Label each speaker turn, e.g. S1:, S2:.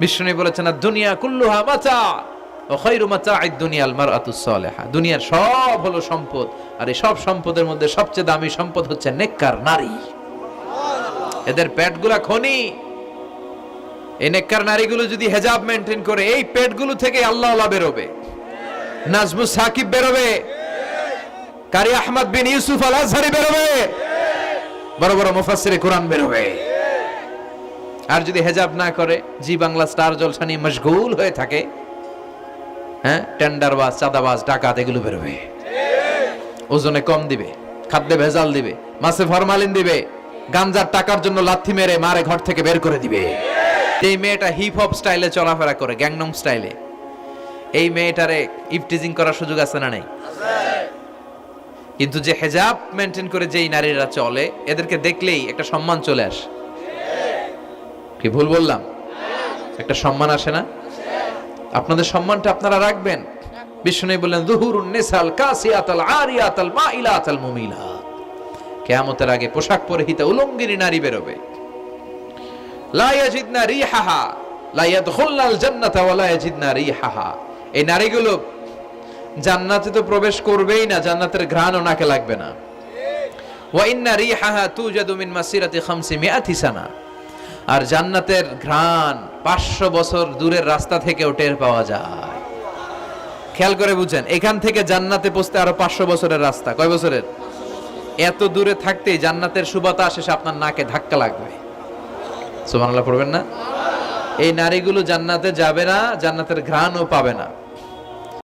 S1: বিষ্ণু বলেছেন দুনিয়া কুল্লুহা সালেহা। দুনিয়ার সব হলো সম্পদ আর এই সব সম্পদের মধ্যে সবচেয়ে দামি সম্পদ হচ্ছে নেককার নারী। এদের পেটগুলা খনি। এই নেককার নারীগুলো যদি হেজাব মেনটেন করে এই পেটগুলো থেকে আল্লাহ বেরোবে। নাজমুস সাকিব বেরোবে। কারি আহমদ বিন ইউসুফ আল আজহারি বেরোবে। বড় বড় মুফাসসিরে কোরআন বেরোবে। আর যদি হেজাব না করে, জি বাংলা স্টার জলসা নিয়ে মশগুল হয়ে থাকে হ্যাঁ? টেন্ডারবাজ, চাঁদাবাজ, ডাকাত, এগুলো বেরোবে। ওজনে কম দিবে, খাদ্যে ভেজাল দিবে, মাছে ফরমালিন দিবে, গাঞ্জার টাকার জন্য লাথি মেরে মারে ঘর থেকে বের করে দিবে। এই মেয়েটা হিপ হপ স্টাইলে চলাফেরা করে গ্যাংনম স্টাইলে এই মেয়েটারে ইফটিজিং করার সুযোগ আছে না নাই? কিন্তু যে হেজাব মেনটেন করে যেই নারীরা চলে, এদেরকে দেখলেই একটা সম্মান চলে আসে। কি ভুল বললাম? একটা সম্মান আসে না? আপনাদের সম্মানটা আপনারা রাখবেন। বিষ্ণু বললেন, দুহুরুন নিসাল কাসিয়াতাল আরিয়াতাল মাইলাতাল আগে পোশাক নারী বেরোবে। রিহাহা জান্নাতা ওয়া রিহাহা। এই নারীগুলো জান্নাতে তো প্রবেশ করবেই না, জান্নাতের ঘ্রাণও নাকে লাগবে না। ওয়া ইন্না রিহাহা তুজাদু মিন মাসিরাতি 500 সানা। আর জান্নাতের ঘ্রাণ পাঁচশো বছর দূরের রাস্তা থেকেও টের পাওয়া যায়। খেয়াল করে বুঝেন এখান থেকে জান্নাতে পৌঁছতে আরও পাঁচশো বছরের রাস্তা। কয় বছরের? এত দূরে থাকতেই জান্নাতের সুবাতাস এসে আপনার নাকে ধাক্কা লাগবে। সুবহানাল্লাহ, পড়বেন না? এই নারীগুলো জান্নাতে যাবে না, জান্নাতের ঘ্রাণও পাবে না।